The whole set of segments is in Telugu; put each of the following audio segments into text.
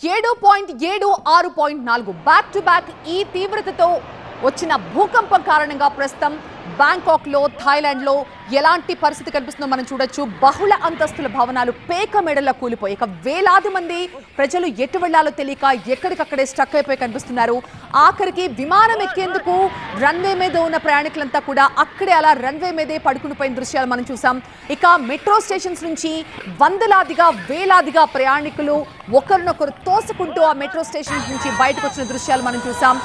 ఏడు పాయింట్ ఏడు ఆరు పాయింట్ నాలుగు బ్యాక్ టు బ్యాక్ ఈ తీవ్రతతో వచ్చిన భూకంపం కారణంగా ప్రస్తుతం బ్యాంకాక్లో థాయిలాండ్లో ఎలాంటి పరిస్థితి కనిపిస్తుందో మనం చూడొచ్చు. బహుళ అంతస్తుల భవనాలు పేక మెడల్లో కూలిపోయి ఇక వేలాది మంది ప్రజలు ఎటు వెళ్ళాలో తెలియక ఎక్కడికక్కడే స్టక్ అయిపోయి కనిపిస్తున్నారు. ఆఖరికి విమానం ఎక్కేందుకు రన్వే మీద ఉన్న ప్రయాణికులంతా కూడా అక్కడే అలా రన్వే మీదే పడుకుని పోయిన దృశ్యాలు మనం చూసాం. ఇక మెట్రో స్టేషన్స్ నుంచి వందలాదిగా వేలాదిగా ప్రయాణికులు ఒకరినొకరు తోసుకుంటూ ఆ మెట్రో స్టేషన్ నుంచి బయటకు వచ్చిన దృశ్యాలు మనం చూసాం.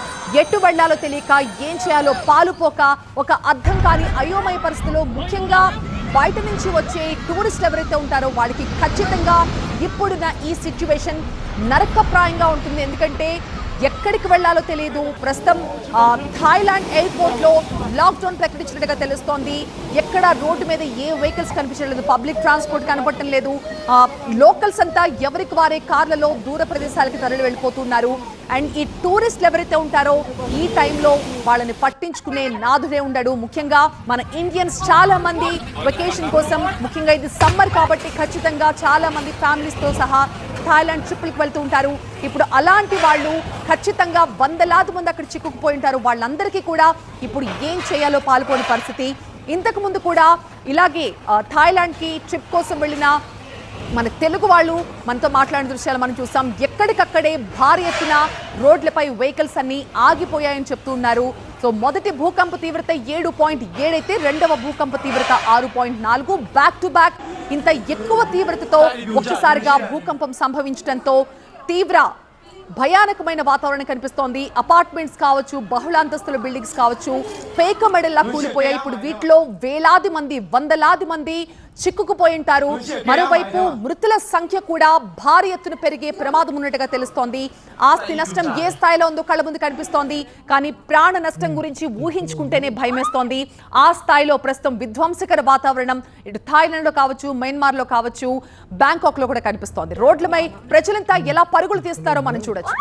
ఎటు వెళ్ళాలో తెలియక ఏం చేయాలో పాలుపోక ఒక అర్థం కాని అయోమయ పరిస్థితిలో ముఖ్యంగా బయట నుంచి వచ్చే టూరిస్టులు ఎవరైతే ఉంటారో వాళ్ళకి ఖచ్చితంగా ఇప్పుడున్న ఈ సిచ్యువేషన్ నరకప్రాయంగా ఉంటుంది. ఎందుకంటే ఎక్కడికి వెళ్ళాలో తెలియదు. ప్రస్తుతం థాయిలాండ్ ఎయిర్పోర్ట్లో లాక్డౌన్ ప్రకటించినట్టుగా తెలుస్తోంది. ఎక్కడ రోడ్డు మీద ఏ వెహికల్స్ కనిపించలేదు పబ్లిక్ ట్రాన్స్పోర్ట్ కనపడటం లేదు. లోకల్స్ అంతా ఎవరికి వారే కార్లలో దూర ప్రదేశాలకు తరలి వెళ్ళిపోతున్నారు. అండ్ ఈ టూరిస్టులు ఎవరైతే ఉంటారో ఈ టైంలో వాళ్ళని పట్టించుకునే నాదుడే ఉండడు. ముఖ్యంగా మన ఇండియన్స్ చాలా మంది వెకేషన్ కోసం ముఖ్యంగా ఇది సమ్మర్ కాబట్టి ఖచ్చితంగా చాలా మంది ఫ్యామిలీస్తో సహా థాయిలాండ్ ట్రిప్పులకు వెళ్తూ ఉంటారు. ఇప్పుడు అలాంటి వాళ్ళు ఖచ్చితంగా వందలాది మంది అక్కడ చిక్కుకుపోయి ఉంటారు. వాళ్ళందరికీ కూడా ఇప్పుడు ఏం చేయాలో పాల్గొని పరిస్థితి. ఇంతకుముందు కూడా ఇలాగే థాయిలాండ్కి ట్రిప్ కోసం వెళ్ళిన మన తెలుగు వాళ్ళు మనతో మాట్లాడిన దృశ్యాలు మనం చూసాం ఎక్కడికక్కడే భారీ ఎత్తున రోడ్లపై వెహికల్స్ అన్నీ ఆగిపోయాయని చెప్తున్నారు సో మొదటి భూకంప తీవ్రత ఏడు పాయింట్ ఏడైతే రెండవ భూకంప తీవ్రత ఆరు పాయింట్ నాలుగు. బ్యాక్ టు బ్యాక్ ఇంత ఎక్కువ తీవ్రతతో ఒక్కసారిగా భూకంపం సంభవించడంతో తీవ్ర భయానకమైన వాతావరణం కనిపిస్తోంది. అపార్ట్మెంట్స్ కావచ్చు బహుళాంతస్తుల బిల్డింగ్స్ కావచ్చు పేక మెడల్లా కూలిపోయాయి. ఇప్పుడు వీటిలో వేలాది మంది వందలాది మంది చిక్కుకుపోయి ఉంటారు మరోవైపు మృతుల సంఖ్య కూడా భారీ ఎత్తున పెరిగే ప్రమాదం ఉన్నట్టుగా తెలుస్తోంది. ఆస్తి నష్టం ఏ స్థాయిలో ఉందో కళ్ళ ముందు కనిపిస్తోంది. కానీ ప్రాణ నష్టం గురించి ఊహించుకుంటేనే భయమేస్తోంది. ఆ స్థాయిలో ప్రస్తుతం విధ్వంసకర వాతావరణం ఇటు థాయిలాండ్లో కావచ్చు మయన్మార్లో కావచ్చు బ్యాంకాక్లో కూడా కనిపిస్తోంది. రోడ్లపై ప్రజలంతా ఎలా పరుగులు తీస్తారో మనం చూడొచ్చు.